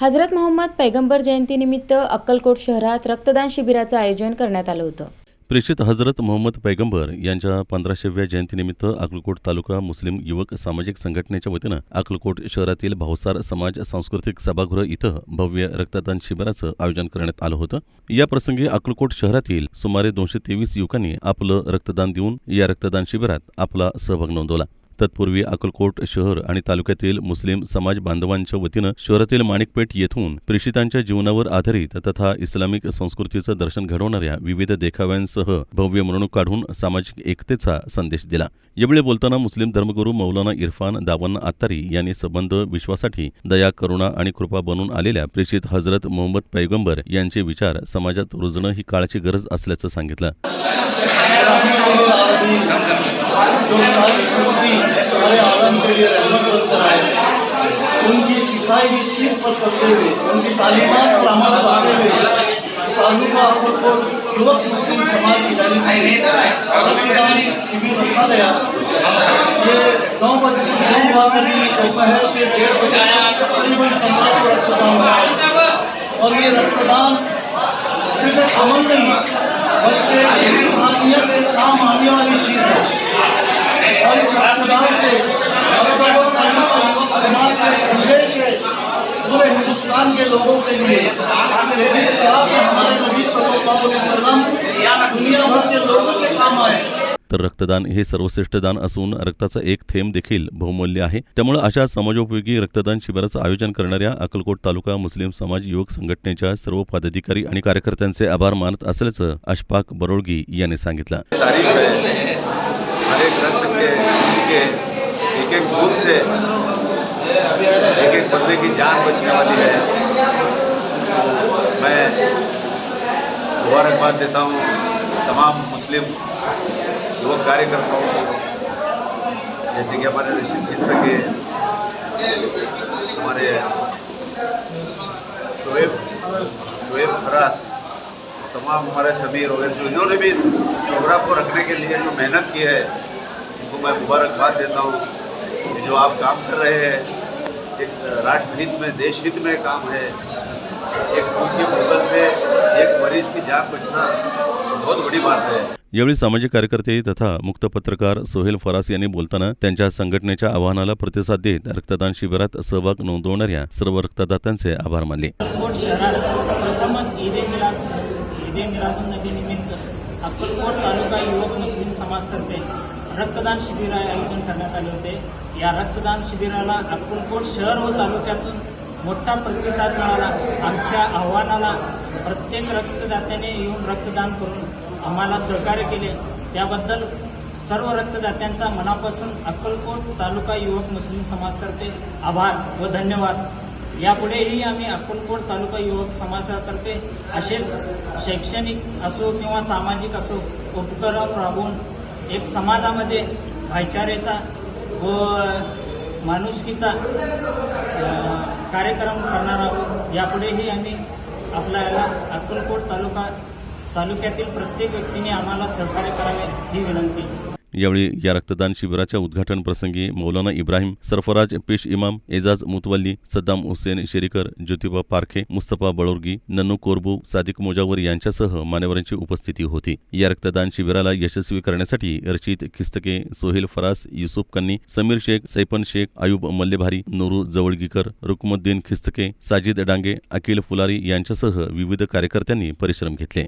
हजरत मोहम्मद पैगंबर जयंतीनिमित्त अक्कलकोट शहरात रक्तदान शिबिराचं आयोजन करण्यात आलं होतं. प्रेषित हजरत मोहम्मद पैगंबर यांच्या पंधराशेव्या जयंतीनिमित्त अक्कलकोट तालुका मुस्लिम युवक सामाजिक संघटनेच्या वतीनं अक्कलकोट शहरातील भावसार समाज सांस्कृतिक सभागृह इथं भव्य रक्तदान शिबिराचं आयोजन करण्यात आलं होतं. या प्रसंगी अक्कलकोट शहरातील सुमारे दोनशे तेवीस युवकांनी आपलं रक्तदान देऊन या रक्तदान शिबिरात आपला सहभाग नोंदवला. तत्पूर्वी अक्कलकोट शहर आणि तालुक्यातील मुस्लिम समाज बांधवांच्या वतीनं शहरातील माणिकपेठ येथून प्रेषितांच्या जीवनावर आधारित तथा इस्लामिक संस्कृतीचं दर्शन घडवणाऱ्या विविध देखाव्यांसह भव्य मिरवणूक काढून सामाजिक एकतेचा संदेश दिला. यावेळी बोलताना मुस्लिम धर्मगुरू मौलाना इरफान दावन आत्तारी यांनी संबंध विश्वासाठी दया करुणा आणि कृपा बनून आलेल्या प्रेषित हजरत मोहम्मद पैगंबर यांचे विचार समाजात रुजणं ही काळाची गरज असल्याचं सांगितलं. जो सारी सृष्टि सारे आलम के लिए रहमत बनकर आए उनकी सिखाई हुई सीख पर चलते हुए उनकी तालीमात पर अमल करते हुए तालुका अक्कलकोट युवक मुस्लिम समाज की जानी रक्तदान शिविर रखा गया ये नौ बजे से शुरू हुआ कभी दोपहर के डेढ़ बजे तकरीबन पंद्रह सौ रक्तदान हुआ। और ये रक्तदान सिर्फ़ अमल नहीं, बल्कि इंसानियत के काम आने वाली चीज़ है जिस तरह से हमारे नबी सल्लल्लाहु अलैहि वसल्लम दुनिया भर के लोगों के काम आए तर रक्तदान हे सर्वश्रेष्ठ दान असून रक्ताचा एक थेंब देखील बहुमूल्य आहे. त्यामुळे अशा समाजोपयोगी रक्तदान शिबिराचं आयोजन करणाऱ्या अक्कलकोट तालुका मुस्लिम समाज युवक संघटनेच्या सर्व पदाधिकारी आणि कार्यकर्त्यांचे आभार मानत असल्याचं अशफाक बरोळगी यांनी सांगितलं. एक एक बंदे की जान बचने वाली है. मुबारकबाद देता हूँ तमाम मुस्लिम युवक कार्यकर्ताओं को। जैसे कि हमारे किस्त के हमारे शुएब शुएब फराज तमाम हमारे समीर वगैरह, जो इन्होंने भी इस प्रोग्राम को रखने के लिए जो मेहनत की है, उनको मैं मुबारकबाद देता हूँ। कि जो आप काम कर रहे हैं, एक राष्ट्रहित में देश हित में काम है, एक खून की बोतल से जान बचना बहुत बड़ी बात है। यावेळी सामाजिक कार्यकर्ते तथा मुक्त पत्रकार सोहेल फरास यांनी बोलताना त्यांच्या संघटनेच्या आवाहनाला प्रतिसाद देत रक्तदान शिबिरात सहभाग नोंदवणाऱ्या सर्व रक्तदात्यांचे आभार मानले. अक्कलकोट तालुका युवक मुस्लिम समाजतर्फे रक्तदान शिबिर आयोजन करण्यात आले होते. या रक्तदान शिबिराला अक्कलकोट शहर व तालुक्यातून मोठा प्रतिसाद मिळाला. आमच्या आव्हानाला प्रत्येक रक्तदात्याने येऊन रक्तदान करून आम्हाला सहकार्य केले. त्याबद्दल सर्व रक्तदात्यांचा मनापासून अक्कलकोट तालुका युवक मुस्लिम समाजतर्फे आभार व धन्यवाद. यापुढेही आम्ही अक्कलकोट तालुका युवक समाजातर्फे असेच शैक्षणिक असो किंवा सामाजिक असो उपक्रम राबवून एक समाजामध्ये भाईचारेचा व माणुसकीचा कार्यक्रम करणार आहोत. यापुढेही आम्ही आपल्याला अक्कलकोट तालुका तालुक्यातील प्रत्येक व्यक्तीने आम्हाला सहकार्य करावे ही विनंती. यावेळी या रक्तदान शिबिराच्या उद्घाटन प्रसंगी मौलाना इब्राहिम सरफराज पेश इमाम एजाज मुतवल्ली सद्दाम हुसेन शेरीकर ज्योतिबा पारखे मुस्तफा बळोरगी नन्नू कोरबू सादिक मोजावर यांच्यासह मान्यवरांची उपस्थिती होती. या रक्तदान शिबिराला यशस्वी करण्यासाठी रचित खिस्तके सोहेल फरास युसुफ कन्नी समीर शेख सैपन शेख आयुब मल्लेभारी नूरू जवळगीकर रुकमुद्दीन खिस्तके साजिद डांगे अखिल फुलारी यांच्यासह विविध कार्यकर्त्यांनी परिश्रम घेतले.